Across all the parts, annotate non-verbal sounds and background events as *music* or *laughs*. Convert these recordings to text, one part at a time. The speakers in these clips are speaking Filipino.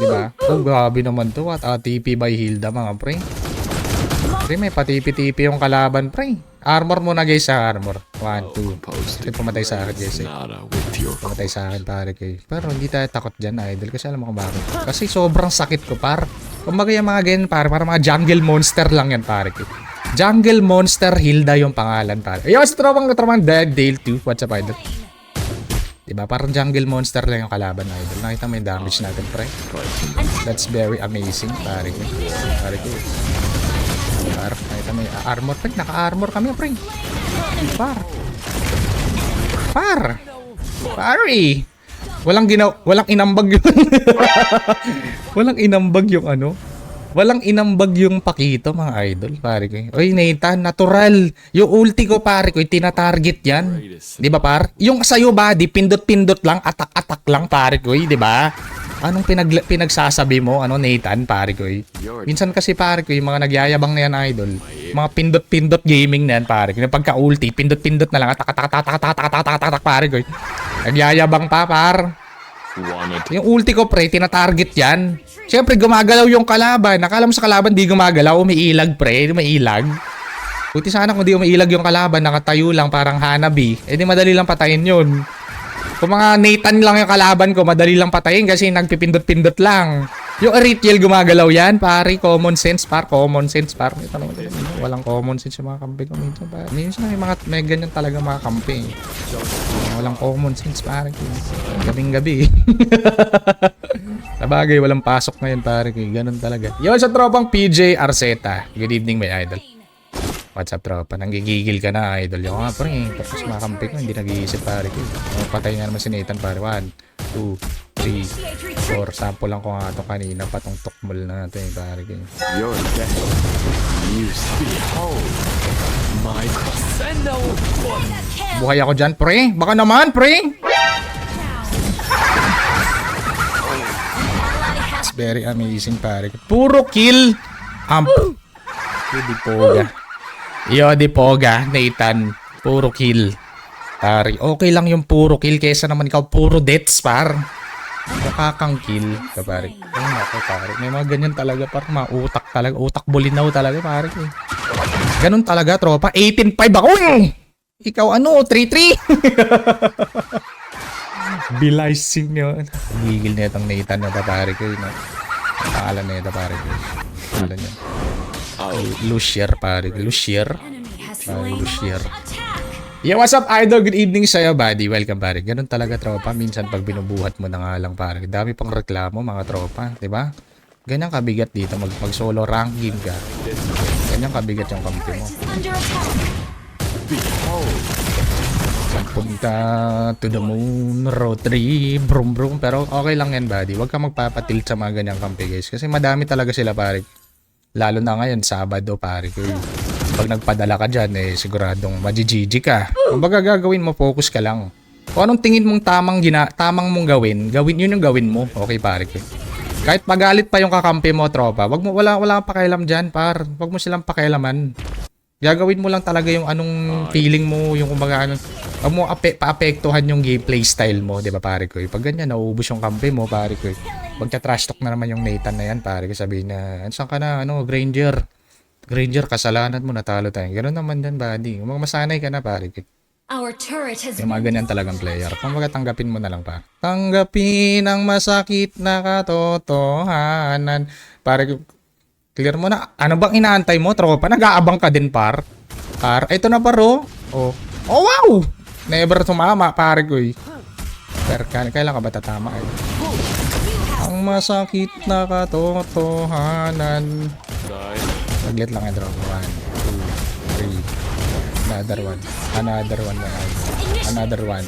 Di ba? Oh, grabe naman to. At ah, TP by Hilda mga pre. Pre, may patipi-tipi yung kalaban pre. Armor muna guys sa armor. 1, 2. Post Kasi pumatay sa akin guys eh. Pumatay sa akin pare eh. Pero hindi tayo takot dyan idol. Kasi alam mo kung bakit. Kasi sobrang sakit ko par. Kumbaga yung mga ganyan pare. Para mga jungle monster lang yan pare ko. Jungle Monster Hilda yung pangalan pare. Ayun, sa tropang tropang Dead Dale 2. What's up idol? Diba? Parang jungle monster lang yung kalaban idol. Nakita mo yung damage natin pre. That's very amazing pare ko. Pare ko. Par, nakita mo yung armor pre. Naka-armor kami pre. Par. Par. Pare. Walang ginaw, walang inambag yun. *laughs* walang inambag yung ano. Walang inambag yung pakito mga idol, pare ko. Oy, Nathan, natural. Yung ulti ko, pare ko, tina-target yan. Di ba, par? Yung sa'yo body, pindot-pindot lang, atak-atak lang, pare ko, di ba? Anong pinag pinagsasabi mo, ano, Nathan, pare ko? Minsan kasi, pare ko, yung mga nagyayabang na yan, idol, mga pindot-pindot gaming na yan, pare ko. Yung pagka-ulti, pindot-pindot na lang, atak-atak-atak-atak-atak-atak-atak, pare ko. Nagyayabang pa, par. Yung ulti ko, pre, tinatarget yan. Siyempre, gumagalaw yung kalaban. Nakala mo sa kalaban, di gumagalaw. Umiilag, pre. Umiilag. Buti sana kung di umiilag yung kalaban, nakatayo lang, parang Hanabi. Eh di madali lang patayin yun. Kung mga Nathan lang yung kalaban ko, madali lang patayin kasi nagpipindot-pindot lang. Yung Erithiel gumagalaw yan, pare. Common sense, par. Common sense, par. Ito naman, ito. Walang common sense yung mga kampi ko. Minsan, par. Minsan may mga, may ganyan talaga mga kampi. Walang common sense, pare. Gabing-gabi. *laughs* Sabagay, walang pasok ngayon, pare. Ganun talaga. Yo, sa tropang PJ Arceta. Good evening, my idol. What's up, tropa? Nanggigigil ka na, idol. Yung nga, pre. Tapos mga kampi ko, hindi nag-iisip, pare. ko. Oh, patay nga naman si Nathan, pare. 1, 2, 3, 4. Sample lang ko nga ito kanina. Patong tukmol na natin, pare. ko. your death. Use behold my crescendo. Buhay ako dyan, pre. Baka naman, pre. It's very amazing, pare. Puro kill. Amp. Yodi Poga. Yodi Poga, Nathan. Puro kill. Pare, okay lang yung puro kill kesa naman ikaw puro deaths, par. Nakakang kill, ka pare. Ay, nako, pare. May mga ganyan talaga, par. Mga utak talaga. Utak bulinaw talaga, pare. Ganun talaga, tropa. 18-5 ako! Ikaw ano, 3-3? *laughs* Bilising yun. Gigil na itong Nathan na pare ko. Ang Pangalan na ito pare ko. Pangalan niya. Lucier pare. Lucier. Pare Lucier. Yeah, what's up idol? Good evening sa'yo buddy. Welcome pare. Ganun talaga tropa. Minsan pag binubuhat mo na nga lang pare. Dami pang reklamo mga tropa. ba? Ganyan kabigat dito. Mag, mag solo rank game ka. Ganyan kabigat yung kampi mo. Punta to the moon, road trip, brum brum. Pero okay lang yan, buddy. Huwag ka magpapatilt sa mga ganyang kampi, guys. Kasi madami talaga sila, pare. Lalo na ngayon, Sabado, pare. Kaya pag nagpadala ka dyan, eh, siguradong majijiji ka. Kung baga gagawin mo, focus ka lang. Kung anong tingin mong tamang, gina tamang mong gawin, gawin yun yung gawin mo. Okay, pare. ko. Kahit pagalit pa yung kakampi mo, tropa, wag mo, wala, wala kang pakialam dyan, par. Wag mo silang pakialaman. Gagawin mo lang talaga yung anong feeling mo, yung kumbaga ano, wag mo ape, paapektuhan yung gameplay style mo, 'di ba pare ko? Pag ganyan nauubos yung kampi mo, pare ko. Magka trash talk na naman yung Nathan na yan, pare. Sabihin na, "Saan ka na, ano, Granger?" Granger, kasalanan mo, natalo tayo. Ganun naman yan, buddy. Mga masanay ka na, pare. Our turret has Yung mga ganyan talagang player. Kung tanggapin mo na lang pa. Tanggapin ang masakit na katotohanan. Pare, clear mo na. Ano bang inaantay mo, tropa? Nag-aabang ka din, par. Par, ito na paro. Oh. Oh, wow! Never tumama, pare ko eh. Pero kailan ka ba tatama eh? Masakit na katotohanan. Saglit lang, Edro. One, two, three. Another one. Another one. ano. Another one.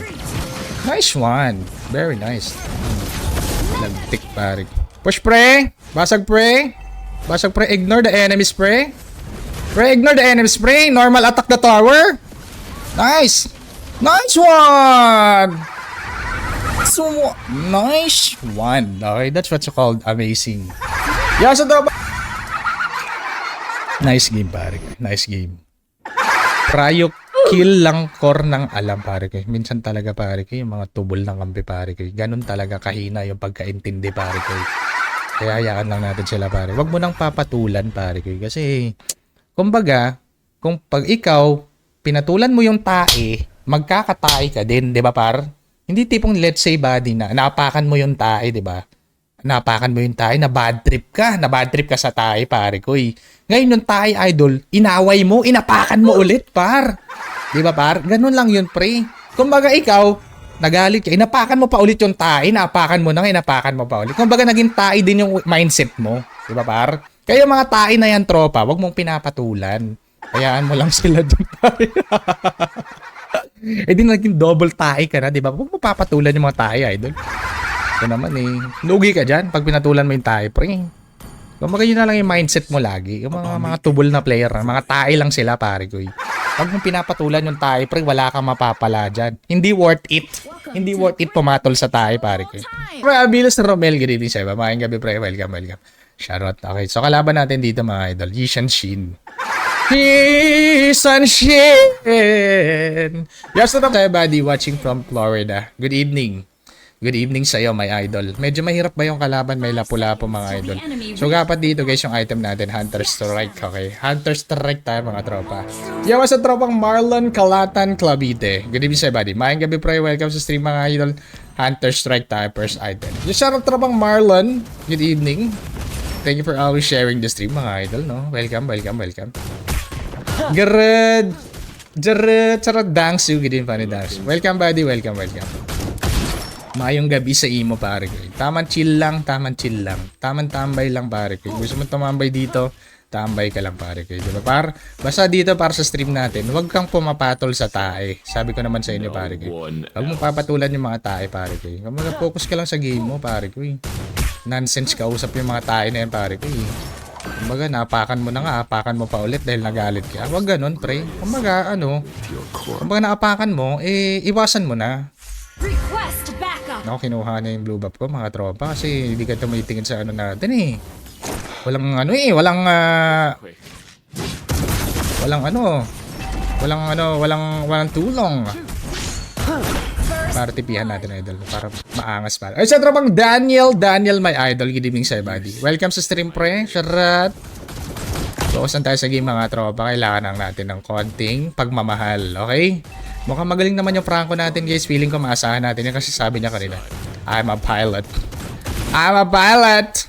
Nice one. Very nice. Lagtik, pare. Push pre. Basag pre. Basag pre. Ignore the enemy spray. Pre, ignore the enemy spray. Normal attack the tower. Nice. Nice one. So, nice one. Okay, that's what you called amazing. Yeah, so daw Nice game, pare. Nice game. Prayo kill lang core ng alam, pare ko. Minsan talaga, pare ko, yung mga tubol ng kampi, pare ko. Ganun talaga kahina yung pagkaintindi, pare ko. Kaya hayaan lang natin sila pare. Huwag mo nang papatulan pare ko. Kasi, kumbaga, kung pag ikaw, pinatulan mo yung tae, magkakatae ka din, di ba par? Hindi tipong let's say body na, naapakan mo yung tae, di ba? Napakan mo yung tae, na bad trip ka, na bad trip ka sa tae, pare ko. eh. Ngayon yung tae idol, inaway mo, inapakan mo ulit, par. Di ba, par? Ganun lang yun, pre. Kumbaga ikaw, nagalit ka, inapakan mo pa ulit yung tae, inapakan mo na, inapakan mo pa ulit. Kumbaga naging tae din yung mindset mo. Di ba, par? Kaya mga tae na yan, tropa, wag mong pinapatulan. Hayaan mo lang sila dun, pare. *laughs* *laughs* eh di naging double tae ka na, di ba? Huwag mo papatulan yung mga tae, idol. Ito naman eh. Lugi ka dyan pag pinatulan mo yung tae, pre. Kumbaga yun na lang yung mindset mo lagi. Yung mga, mga tubol na player, mga tae lang sila, pare ko. eh. Pag mong pinapatulan yung tae, pre, wala kang mapapala dyan. Hindi worth it. Hindi worth it pumatol sa tae, pare ko. Pre, Abilis na Romel, ganito siya. Mamayang gabi, pre. Welcome, welcome. Shoutout. Okay, so kalaban natin dito, mga idol. Yishan Shin. Yishan Shin! Yes, na everybody watching from Florida. Good evening. Good evening sa iyo, my idol. Medyo mahirap ba yung kalaban? May lapu-lapu, mga idol. So, dapat dito, guys, yung item natin, Hunter Strike, okay? Hunter Strike tayo, mga tropa. Yawa sa tropang Marlon Kalatan Clavite. Good evening sa everybody. Maayong gabi, pre. Welcome sa stream, mga idol. Hunter Strike tayo, first item. Yung shoutout tropang Marlon. Good evening. Thank you for always sharing the stream, mga idol, no? Welcome, welcome, welcome. Garad! Jared! Charot, Dangsu. Good evening, Funny Dangsu. Welcome, buddy. Welcome, welcome. Mayong gabi sa imo pare ko. Taman chill lang, taman chill lang. Taman tambay lang pare ko. Gusto mo tumambay dito, tambay ka lang pare ko. Diba par? Basta dito para sa stream natin, huwag kang pumapatol sa tae. Sabi ko naman sa inyo pare ko. Huwag mo papatulan yung mga tae pare ko. Kumbaga focus ka lang sa game mo pare ko. Nonsense ka usap yung mga tae na yan pare ko. Kumbaga napakan mo na nga, apakan mo pa ulit dahil nagalit ka. Huwag ganun pre. Kumbaga ano, kumbaga naapakan mo, eh iwasan mo na. Ako, kinuha na yung blue buff ko, mga tropa, kasi hindi ka tumitingin sa ano natin eh. Walang ano eh, walang, Quick. walang ano, walang ano, walang, walang tulong. Para tipihan natin, idol, para maangas para. Ay, sa tropang Daniel, Daniel, my idol, good evening sa buddy. Welcome sa stream, pre, sharat. Focus lang tayo sa game, mga tropa. Kailangan lang natin ng konting pagmamahal, okay? Mukhang magaling naman yung Franco natin, guys. Feeling ko maasahan natin yan kasi sabi niya kanina, I'm a pilot. I'm a pilot!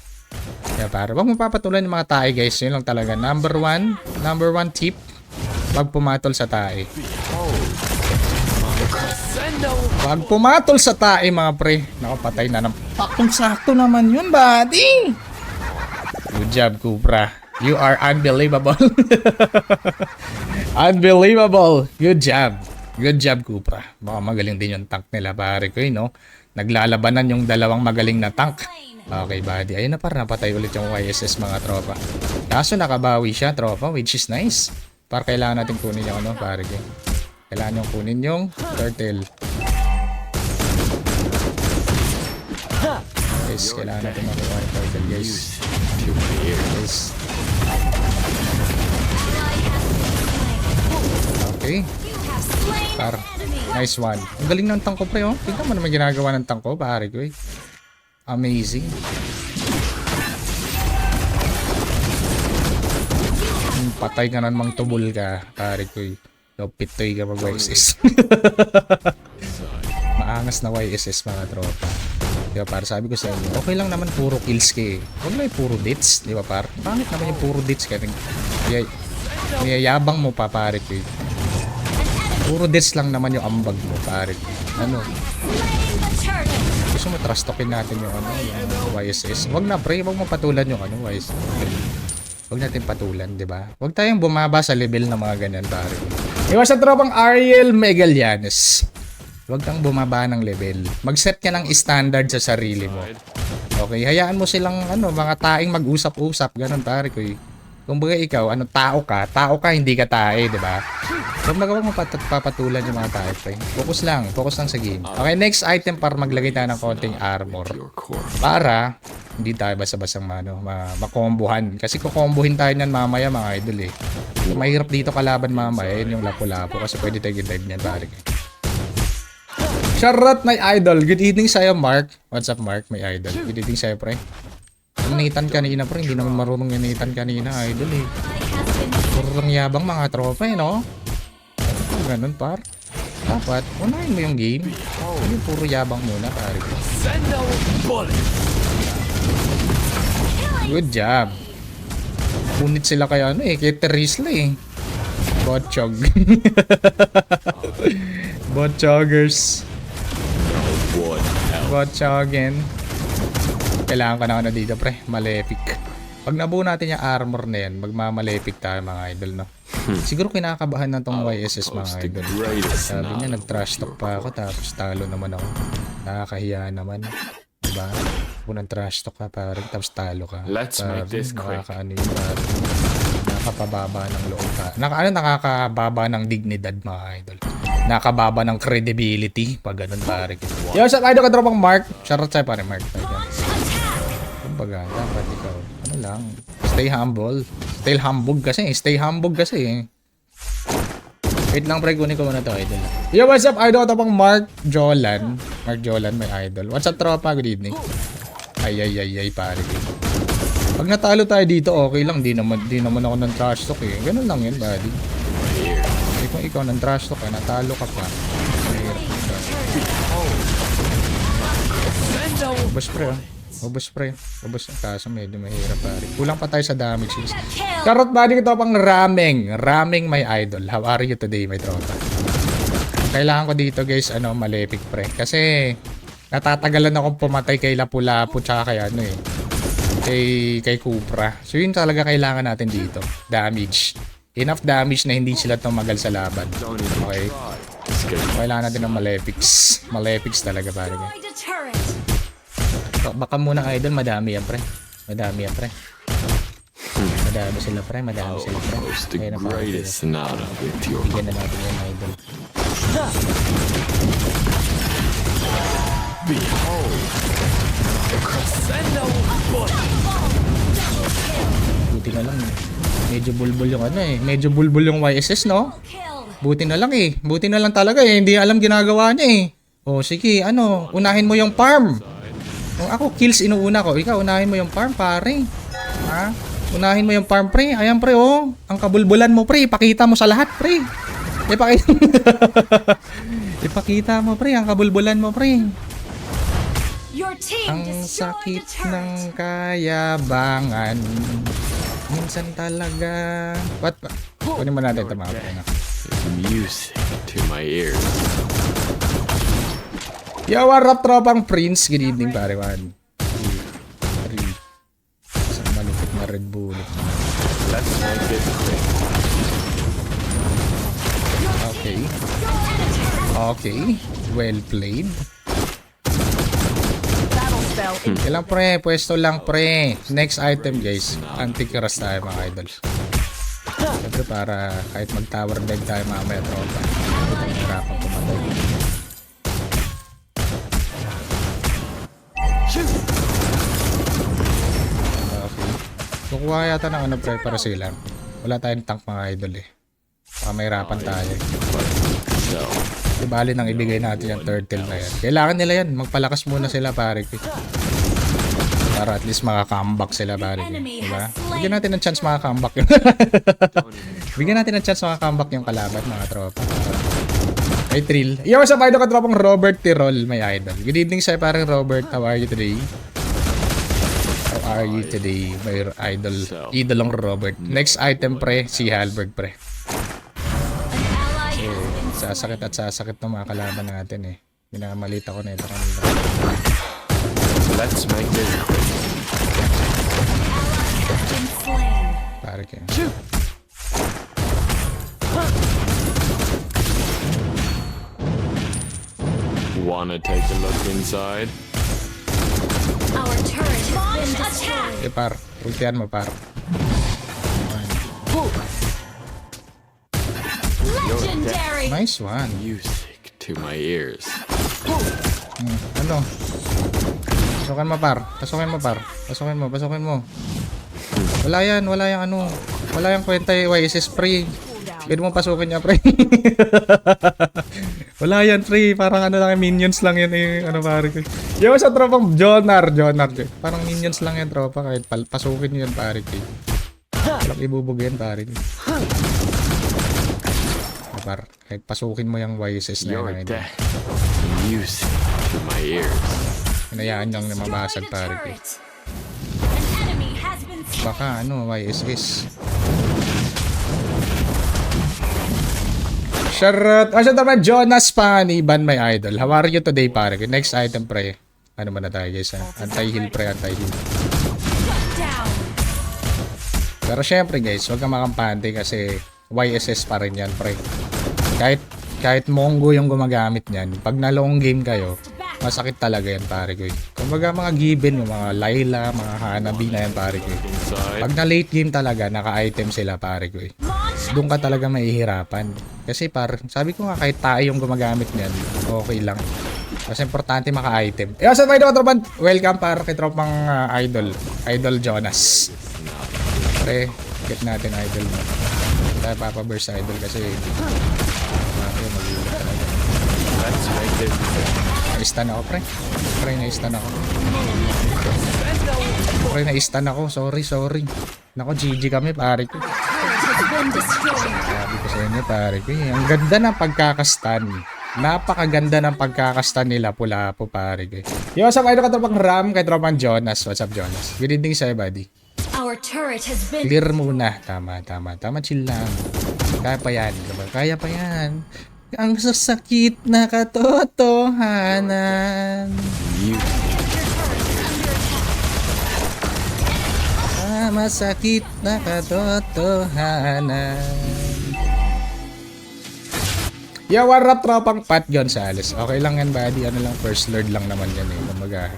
Kaya para, wag mo papatulan yung mga tae, guys. Yun lang talaga. Number one, number one tip, wag pumatol sa tae. Wag pumatol sa tae, mga pre. Nakapatay na ng sakto naman yun, buddy. Good job, Cupra. You are unbelievable. *laughs* unbelievable. Good job. Good job, Cupra. Baka magaling din yung tank nila, pare ko, eh, no? Naglalabanan yung dalawang magaling na tank. Okay, buddy. Ayun na para napatay ulit yung YSS, mga tropa. Kaso nakabawi siya, tropa, which is nice. Para kailangan natin kunin yung ano, pare ko. Kailangan yung kunin yung turtle. Guys, kailangan natin makuha yung turtle, guys. Fear. Guys. Okay. Par. Nice one. Ang galing ng tank ko, pre, oh. Tingnan mo naman ginagawa ng tank ko, pare ko, eh. Amazing. Hmm, patay ka namang tubol ka, pare ko, eh. So, pitoy ka mag-YSS. *laughs* Maangas na YSS, mga tropa. Di ba, par? Sabi ko sa inyo, okay lang naman puro kills ka, eh. Huwag lang puro dits, di ba, par? Pangit naman yung puro dits ka. Yay, niyayabang mo pa, pare ko, eh. Puro dits lang naman yung ambag mo, pare. Ano, gusto mo trust talkin natin yung ano, yung YSS. Wag na pre, wag mo patulan yung ano, YSS. Wag natin patulan, di ba? Wag tayong bumaba sa level ng mga ganyan, pare. Iwas sa tropang Ariel Megalianes. Wag kang bumaba ng level. Mag-set ka ng standard sa sarili mo. Okay, hayaan mo silang ano, mga taing mag-usap-usap, ganun pare ko. Eh. Kung baga ikaw, ano, tao ka, tao ka, hindi ka tae, di ba? Huwag magawa mo pat- papatulan yung mga tae, pre. Focus lang, focus lang sa game. Okay, next item para maglagay tayo ng konting armor. Para hindi tayo basta-basta ano, ma makombohan. Kasi kukombohin tayo niyan mamaya mga idol eh. So, mahirap dito kalaban mamaya, yun yung lapo-lapo kasi pwede tayo dive niyan pare. Charot my idol. Good evening sa'yo, Mark. What's up, Mark? My idol. Good evening sa'yo, pre. Ang Nathan kanina pre, hindi naman marunong yung Nathan kanina, idol eh. Purong yabang mga tropa eh, no? Ganun par. Dapat, unahin mo yung game. Hindi puro yabang muna, pare. Good job. Punit sila kaya ano eh, kay Terisla eh. Botchog. *laughs* Botchoggers. What hell? Botchoggen. Kailangan ko na ano dito pre, Malefic. Pag nabuo natin yung armor na yan, magmamalefic tayo mga idol, no? Siguro kinakabahan na tong YSS mga idol. Sabi niya, nag-trash talk pa ako, tapos talo naman ako. Nakakahiya naman. Diba? Kung nag-trash talk ka, parang, tapos talo ka. Let's make this quick. Nakakaano parang, ng loob ka. Naka, ano, nakakababa ng dignidad, mga idol. Nakababa ng credibility, pag ganun, pare. Yo, sa idol ka tropang Mark. Shoutout sa'yo, pare, Mark. Kumbaga, dapat ikaw, ano lang, stay humble. Stay humble kasi, stay humble kasi eh. Wait lang, pre, kunin ko muna to, idol. Yo, what's up, idol? Ito pang Mark Jolan. Mark Jolan, my idol. What's up, tropa? Good evening. Ay, ay, ay, ay, pare. Pag natalo tayo dito, okay lang. Di naman, di naman ako ng trash talk eh. Ganun lang yun, buddy. Ikaw ng trash talk, natalo ka pa. Ubus, pre, ah. Ubus, pre. Ubus. Kaso medyo mahirap, pare. Kulang pa tayo sa damage. Karot body ko pang raming. Raming my idol. How are you today, my tropa? Kailangan ko dito guys, ano, malepic pre. Kasi natatagalan akong pumatay kay Lapu-Lapu tsaka kay ano eh. Kay, kay Cupra. So yun talaga kailangan natin dito. Damage. Enough damage na hindi sila tumagal sa laban. Okay. Kailangan natin ng Malefics. Malefics talaga pare. Baka muna idol, madami yan pre. Madami yan pre. Madami sila pre, madami sila pre. Kaya na your Bigyan na natin yung idol. behold. The crescendo. Buti na lang. Medyo bulbul yung ano eh. Medyo bulbul yung YSS no? Buti na lang eh. Buti na lang talaga eh. Hindi alam ginagawa niya eh. O sige, ano, unahin mo yung farm. Kung ako, kills inuuna ko. Ikaw, unahin mo yung farm, pare. Ha? Unahin mo yung farm, pre. Ayan, pre, oh. Ang kabulbulan mo, pre. Ipakita mo sa lahat, pre. Ipakita, *laughs* Ipakita mo, pre. Ang kabulbulan mo, pre. Ang sakit ng kayabangan. Minsan talaga. What? Kunin mo natin ito, mga? It's music to my ears. Yo, what up, tropang Prince? Good evening, pare, man. Three. Isang malupit na Red Bullet. Let's make this quick. Okay. Okay. Well played. Kailang pre, pwesto lang pre. Next item guys, anti-crush tayo mga idols. Siyempre para kahit mag-tower dive tayo mamaya tropa. Hirapan pumatay. Okay. Kukuha yata ng ano pre para sila. Wala tayong tank mga idol eh. Baka mahirapan tayo. Di bali nang ibigay natin yung turtle na yan. Kailangan nila yan. Magpalakas muna sila pare. Para at least makaka-comeback sila pare. Diba? Bigyan natin ng chance makaka-comeback yun. *laughs* Bigyan natin ng chance makaka-comeback yung kalaban mga tropa. May thrill. Yo, what's up idol ka tropang Robert Tirol, may idol. Good evening sa'yo parang Robert. How are you today? How are you today, my idol? Idolong Robert. Next item pre, si Halberg pre. Sasakit at sasakit ng mga kalaban natin eh. Minamalita ko na ito kanina. let's make this quick. Pare kayo. Wanna take a look inside? Our turret has been destroyed. Eh par, ultihan mo par. Nice one. Music to my ears. Hmm, Ano? Pasukin mo par. Pasukin mo par. Pasukin mo, pasukin mo. Wala yan, wala yung ano. Wala yung kwenta yung YSS pre. Pwede mo pasukin niya, pre. *laughs* Wala yan, pre. Parang ano lang, minions lang yan eh. Ano pare ko. Yo, sa tropang Jonar, Jonar. Parang minions lang yan, tropa. Kahit pasukin niyo yan, pare ko. Walang ibubog yan, pare ko. Par, kahit pasukin mo yung YSS na death. Music to my ears. Hinayaan niyang Destroy mabasag, pare. Baka ano, YSS. Charot! Ah, siya naman, Jonas Paniban, my idol. How are you today, pare? Next item, pre. Ano muna tayo, guys, ha? Anti-heal, pre, anti-heal. Pero syempre, guys, huwag kang makampante kasi YSS pa rin yan, pre. Kahit, kahit Mongo yung gumagamit niyan, pag na long game kayo, masakit talaga yan, pare ko. Kumbaga, mga given, yung mga Layla, mga Hanabi na yan, pare ko. Pag na late game talaga, naka-item sila, pare ko. doon ka talaga mahihirapan. Kasi par, sabi ko nga kahit tayo yung gumagamit niyan, okay lang. Kasi importante maka-item. Eh, sa mga tropan, welcome par kay tropang ah, idol. Idol Jonas. Pre, get natin idol mo. Tayo papaburst idol kasi It. Na-stun ako, pre. Pre, na-stun ako. Pre, na-stun ako. Sorry, sorry. Nako, GG kami, pare ko. Sabi ko sa inyo, pare ko. eh, Ang ganda ng pagkakastan. Napakaganda ng pagkakastan nila pula po, pare ko. eh. Yo, what's up, idol katropang Ram, kay tropang Jonas. What's up, Jonas? Good evening sa'yo, buddy. Our turret has been Clear muna. Tama, tama. Tama, chill lang. Kaya pa yan. Kaya pa yan. Ang sasakit na katotohanan. Ah, masakit na katotohanan. Yo, what up, tropang Pat Gonzales? Okay lang yan, buddy. Ano lang, first lord lang naman yan eh. Kumbaga,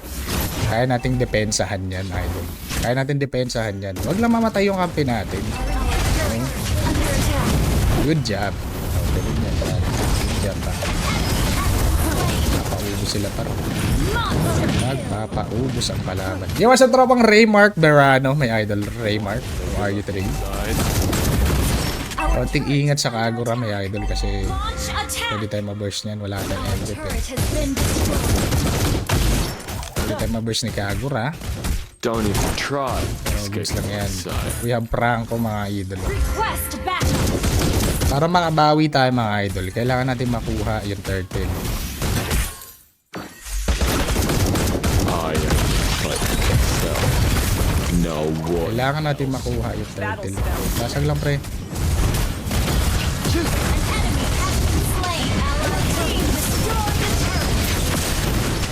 kaya nating depensahan yan, idol. Kaya natin depensahan yan. Huwag lang mamatay yung kampi natin. Okay? Good job. Pa. Napaubos sila par. Monster. Magpapaubos ang palaban. What's up, tropang Raymark Berano? May idol, Raymark. How are you today? Konting ingat sa Kagura, may idol kasi pwede tayo maburst niyan. Wala tayong been destroyed. Pwede tayo maburst ni Kagura. Don't even try. Pero lang yan. We have Franco, mga idol. Request. Para makabawi tayo, mga idol, kailangan natin makuha yung turtle. I am. No. Kailangan natin makuha yung turtle. Basag lang, pre.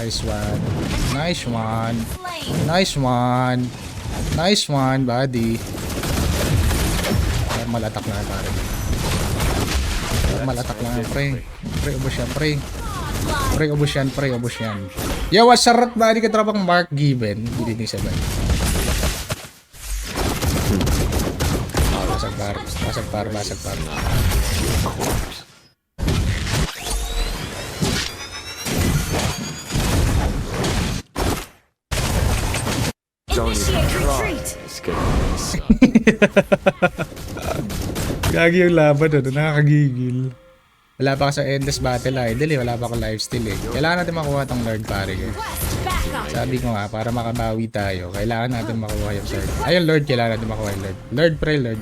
Nice one. Nice one. Nice one. Nice one, buddy. Normal attack na, pare. Normal attack lang, pre. Pre, ubos yan, pre. Pre, ubos yan, pre, ubos yan. Yo, what's up, buddy? Katrapang Mark Given. Hindi ni sabay. Basag par, basag par, basag par. Initiate *laughs* retreat. Gagi yung laban, ano? Nakakagigil. Wala pa ako sa endless battle idol eh. Wala pa ako lifesteal eh. Kailangan natin makuha tong Lord pare backup. Sabi ko nga, para makabawi tayo, kailangan natin makuha yung Lord. Ay, yung Lord, kailangan natin makuha yung Lord. Lord, pre, Lord.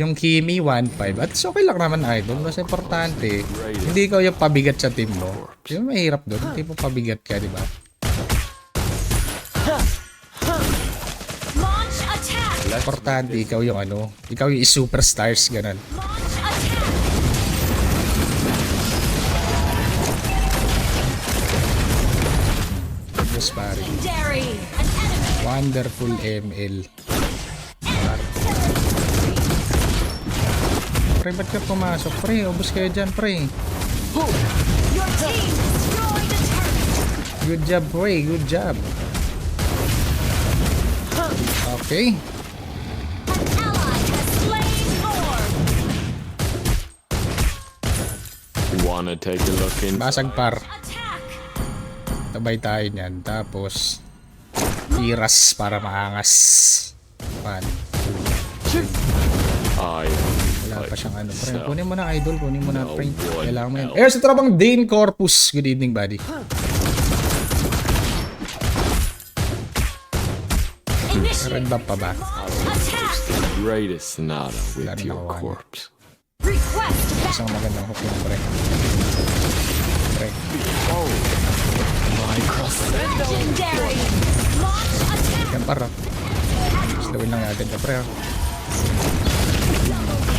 Yung Kimi 1.5. At okay lang naman, idol. Mas importante, hindi ikaw yung pabigat sa team mo. Yung mahirap doon, hindi mo pabigat ka, di ba? Importante, ikaw yung ano, ikaw yung superstars, ganun. Yes, pare. Wonderful ML. Pre, ba't ka pumasok? Pre, ubos kayo dyan, pre. Good job, pre. Good job. Okay. Wanna take a look in? Basag par. Attack. Tabay tayo niyan. Tapos, iras para maangas. One. I am Wala pa siyang ano, pre. Kunin mo na, idol. Kunin mo na, No pre. Kailangan mo yan. Eh, sa trabang Dane Corpus. Good evening, buddy. Red buff pa ba? Attack. Greatest sonata with your corpse. Request back. Isang magandang hook yun, pre. Pre. Legendary. Launch attack. Yan para. Slowin lang agad ka, pre. ah.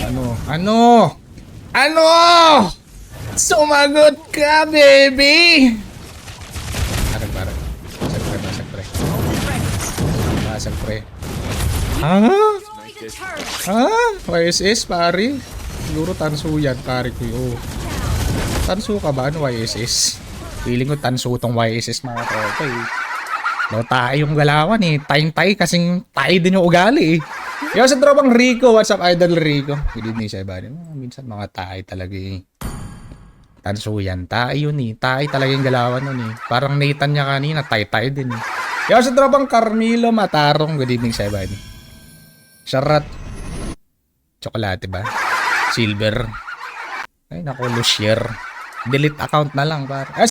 Ano? Ano? Ano? Sumagot ka, baby! Parang, parang. Basag, pre, basag, pre. Basag, pre. Ha? Destroy the turret. Ha? YSS, pare? Siguro tanso yan, pare ko yun. Tanso ka ba? Ano YSS? Feeling ko tanso tong YSS mga tropa eh. No, tayo yung galawan eh. Tayong tayo kasing tayo din yung ugali eh. Yo, sa tropang Rico. What's up, Idol Rico? Good evening sa iba. Minsan mga tayo talaga eh. Tanso yan. Tayo yun eh. Tayo talaga yung galawan nun eh. Parang Nathan niya kanina. Tayo tayo din eh. Yo, sa tropang Carmelo Matarong. Good evening sa iba. Sharat. Chocolate ba? Silver. Ay, naku, Lucier. Delete account na lang, par. Ah,